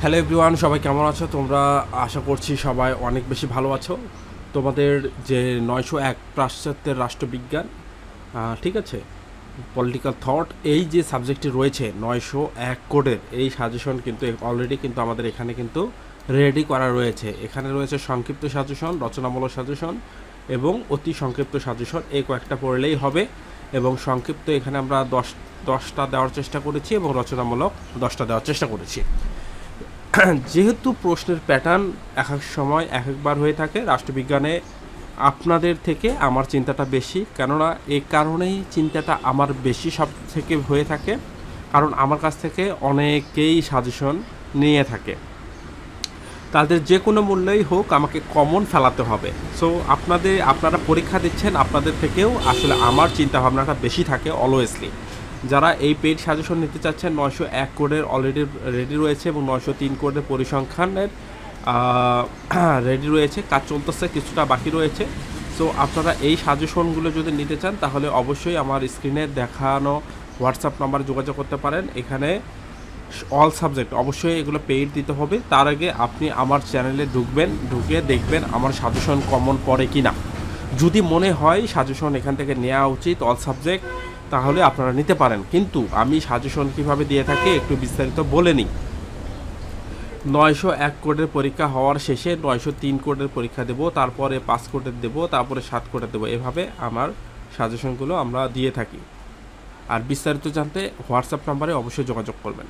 Hello everyone সবাই কেমন আছো? তোমরা আশা করছি সবাই অনেক বেশি ভালো আছো। তোমাদের যে নয়শো এক পাশ্চাত্যের রাষ্ট্রবিজ্ঞান ঠিক আছে? পলিটিক্যাল থট এই যে সাবজেক্টটি রয়েছে, নয়শো এক কোডের, এই সাজেশন কিন্তু অলরেডি কিন্তু আমাদের এখানে কিন্তু রেডি করা রয়েছে। এখানে রয়েছে সংক্ষিপ্ত সাজেশন রচনামূলক সাজেশন এবং অতি সংক্ষিপ্ত সাজেশন এই কয়েকটা পড়লেই হবে। এবং সংক্ষিপ্ত এখানে আমরা দশ, দশটা দেওয়ার চেষ্টা করেছি এবং রচনামূলক দশটা দেওয়ার চেষ্টা করেছি। যেহেতু প্রশ্নের প্যাটার্ন এক এক সময় এক একবার হয়ে থাকে, রাষ্ট্রবিজ্ঞানে আপনাদের থেকে আমার চিন্তাটা বেশি। কেননা এই কারণেই চিন্তাটা আমার বেশি সব থেকে হয়ে থাকে। কারণ আমার কাছ থেকে অনেকেই সাজেশন নিয়ে থাকে। তাদের যে কোনো মূল্যেই হোক আমাকে কমন ফেলাতে হবে। সো আপনাদের, আপনারা পরীক্ষা দিচ্ছেন, আপনাদের থেকেও আসলে আমার চিন্তা ভাবনাটা বেশি থাকে অলওয়েজলি যারা এই পেড সাজেশন নিতে চাচ্ছেন, নয়শো এক কোডের অলরেডি রেডি রয়েছে এবং নয়শো তিন কোডের পরিসংখ্যানের রেডি রয়েছে। কাজ চলতেছে, কিছুটা বাকি রয়েছে। সো আপনারা এই সাজেশনগুলো যদি নিতে চান, তাহলে অবশ্যই আমার স্ক্রিনে দেখানো হোয়াটসঅ্যাপ নাম্বার যোগাযোগ করতে পারেন। এখানে অল সাবজেক্ট অবশ্যই এগুলো পেইড দিতে হবে। তার আগে আপনি আমার চ্যানেলে ঢুকবেন, ঢুকে দেখবেন আমার সাজেশন কমন পড়ে কি না যদি মনে হয় সাজেশন এখান থেকে নেওয়া উচিত অল সাবজেক্ট তাহলে আপনারা নিতে পারেন। কিন্তু আমি সাজেশন কীভাবে দিয়ে থাকি, একটু বিস্তারিত বলে নিই। নয়শো এক কোডের পরীক্ষা হওয়ার শেষে নয়শো তিন কোডের পরীক্ষা দেবো, তারপরে পাঁচ কোডের দেবো, তারপরে সাত কোডের দেবো। এভাবে আমার সাজেশনগুলো আমরা দিয়ে থাকি। আর বিস্তারিত জানতে হোয়াটসঅ্যাপ নাম্বারে অবশ্যই যোগাযোগ করবেন।